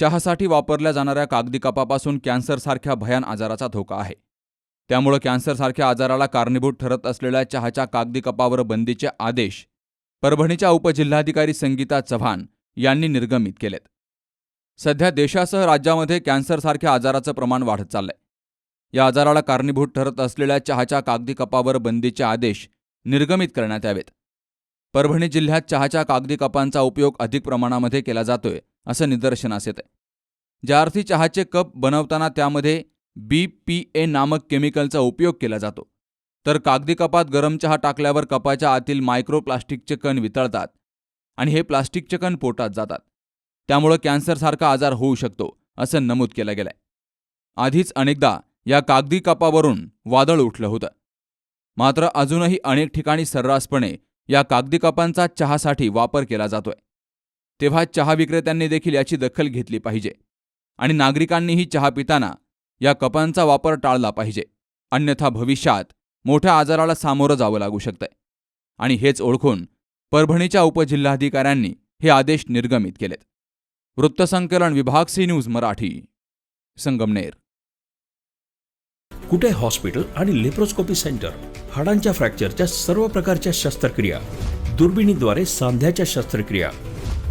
चहासाठी वापरल्या जाणाऱ्या कागदी कपापासून कॅन्सरसारख्या भयान आजाराचा धोका आहे. त्यामुळं कॅन्सरसारख्या आजाराला कारणीभूत ठरत असलेल्या चहाच्या कागदी कपावर बंदीचे आदेश परभणीच्या उपजिल्हाधिकारी संगीता चव्हाण यांनी निर्गमित केलेत. सध्या देशासह राज्यामध्ये कॅन्सरसारख्या आजाराचं प्रमाण वाढत चाललंय. या आजाराला कारणीभूत ठरत असलेल्या चहाच्या कागदी कपावर बंदीचे आदेश निर्गमित करण्यात यावेत. परभणी जिल्ह्यात चहाच्या कागदी कपांचा उपयोग अधिक प्रमाणामध्ये केला जातोय असं निदर्शनास येतंय. ज्या अर्थी चहाचे कप बनवताना त्यामध्ये बी पी ए नामक केमिकलचा उपयोग केला जातो. तर कागदी कपात गरम चहा टाकल्यावर कपाच्या आतील मायक्रो प्लास्टिकचे कण वितळतात आणि हे प्लास्टिकचे कण पोटात जातात. त्यामुळं कॅन्सरसारखा आजार होऊ शकतो असं नमूद केलं गेलंय. आधीच अनेकदा या कागदी कपावरून वादळ उठलं होतं. मात्र अजूनही अनेक ठिकाणी सर्रासपणे या कागदी कपांचा चहासाठी वापर केला जातोय. तेव्हा चहा विक्रेत्यांनी देखील याची दखल घेतली पाहिजे आणि नागरिकांनीही चहा पिताना या कपांचा वापर टाळला पाहिजे. अन्यथा भविष्यात मोठ्या आजाराला सामोरं जावं लागू शकतंय. आणि हेच ओळखून परभणीच्या उपजिल्हाधिकाऱ्यांनी हे आदेश निर्गमित केलेत. वृत्तसंकलन विभाग सी न्यूज मराठी. संगमनेर. कुठे हॉस्पिटल आणि लेप्रोस्कोपी सेंटर? हाडांच्या फ्रॅक्चरच्या सर्व प्रकारच्या शस्त्रक्रिया. दुर्बिणीद्वारे सांध्याच्या शस्त्रक्रिया.